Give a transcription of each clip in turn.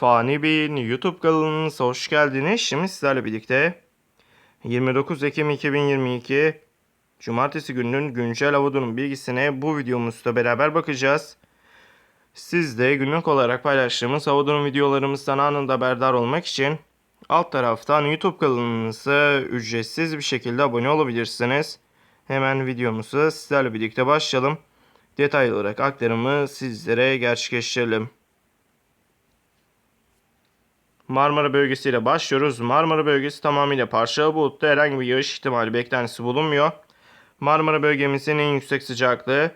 Fani Bey'in YouTube kanalınıza hoş geldiniz. Şimdi sizlerle birlikte 29 Ekim 2022 Cumartesi gününün güncel hava durum bilgisine bu videomuzda beraber bakacağız. Siz de günlük olarak paylaştığımız hava durum videolarımızdan anında haberdar olmak için alt taraftan YouTube kanalımıza ücretsiz bir şekilde abone olabilirsiniz. Hemen videomuza sizlerle birlikte başlayalım. Detaylı olarak aktarımı sizlere gerçekleştirelim. Marmara bölgesiyle başlıyoruz. Marmara bölgesi tamamıyla parçalı bulutlu. Herhangi bir yağış ihtimali beklentisi bulunmuyor. Marmara bölgemizin en yüksek sıcaklığı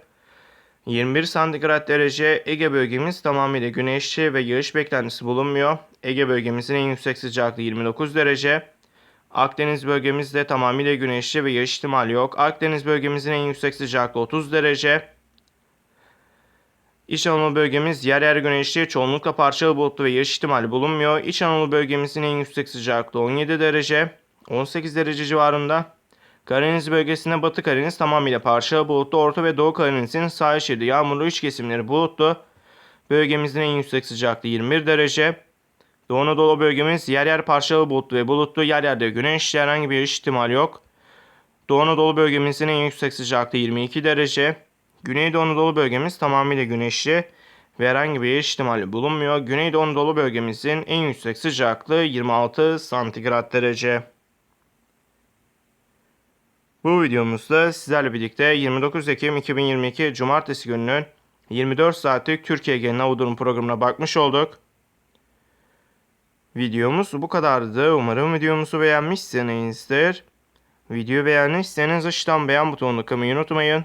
21 santigrat derece. Ege bölgemiz tamamıyla güneşli ve yağış beklentisi bulunmuyor. Ege bölgemizin en yüksek sıcaklığı 29 derece. Akdeniz bölgemizde tamamıyla güneşli ve yağış ihtimali yok. Akdeniz bölgemizin en yüksek sıcaklığı 30 derece. İç Anadolu bölgemiz yer yer güneşli, çoğunlukla parçalı bulutlu ve yağış ihtimali bulunmuyor. İç Anadolu bölgemizin en yüksek sıcaklığı 17 derece, 18 derece civarında. Karadeniz bölgesinde Batı Karadeniz tamamıyla parçalı bulutlu, Orta ve Doğu Karadeniz'in sahil şeridi yağmurlu iç kesimleri bulutlu. Bölgemizin en yüksek sıcaklığı 21 derece. Doğu Anadolu bölgemiz yer yer parçalı bulutlu ve bulutlu, yer yerde güneşli herhangi bir yağış ihtimali yok. Doğu Anadolu bölgemizin en yüksek sıcaklığı 22 derece. Güneydoğu Anadolu bölgemiz tamamıyla güneşli ve herhangi bir ihtimali bulunmuyor. Güneydoğu Anadolu bölgemizin en yüksek sıcaklığı 26 santigrat derece. Bu videomuzda sizlerle birlikte 29 Ekim 2022 Cumartesi gününün 24 saatlik Türkiye genel hava durum programına bakmış olduk. Videomuz bu kadardı. Umarım videomuzu beğenmişsinizdir. Videoyu beğendiyseniz aşağıdan beğen butonuna kılmayı unutmayın.